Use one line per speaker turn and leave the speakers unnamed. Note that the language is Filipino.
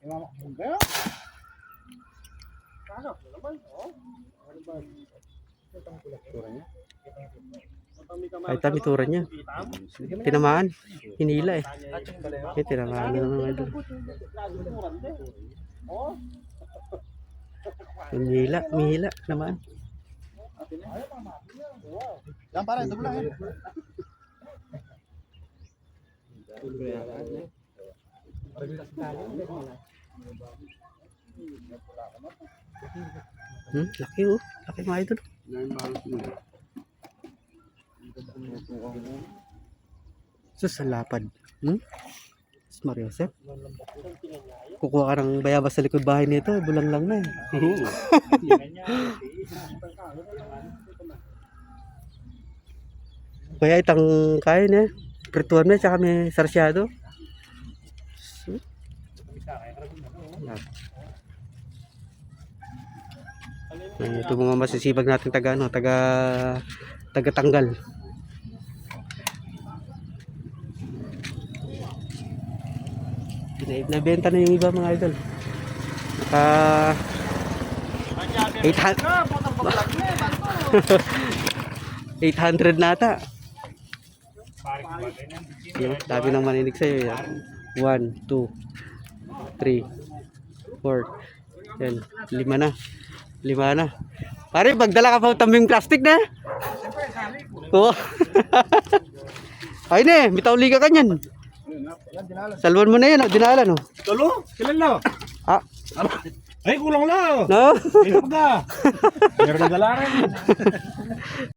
Imamakbong kayo? Kaso, naman, oh. Ano ba? Ito ang kulaktura niya.
Ay, tabitura niya. Tinamaan. Hinila eh. Eh, tinamaan na naman idol. Hinila, mihila naman.
Yan para, ito lang eh.
Hmm, laki oh. Laki mga idol. Sus, ang lapad. Hmm? Sus, Mario Josep. Kukuha ka ng bayabas sa likod bahay nito. Bulang lang na eh. Kaya itang kain eh. Prituan mo, tsaka may sarsyado. Ayan, ito mga masisibag natin taga ano, taga taga tanggal. Nabenta na yung iba mga idol. Naka 800 800 na ata. Yung dami nang maninig sa'yo yan. 1, 2, 3, 4, yan, lima na. Lima na. Pare, magdala ka pa tambing plastic na. Oo. Ay ne, bitaw liga ka niyan. Salwan mo na yan, oh, dinala no.
Tulo? Kilala?
Ah,
Ay, kulang lang.
no?
Ay, ka. Meron na dala rin.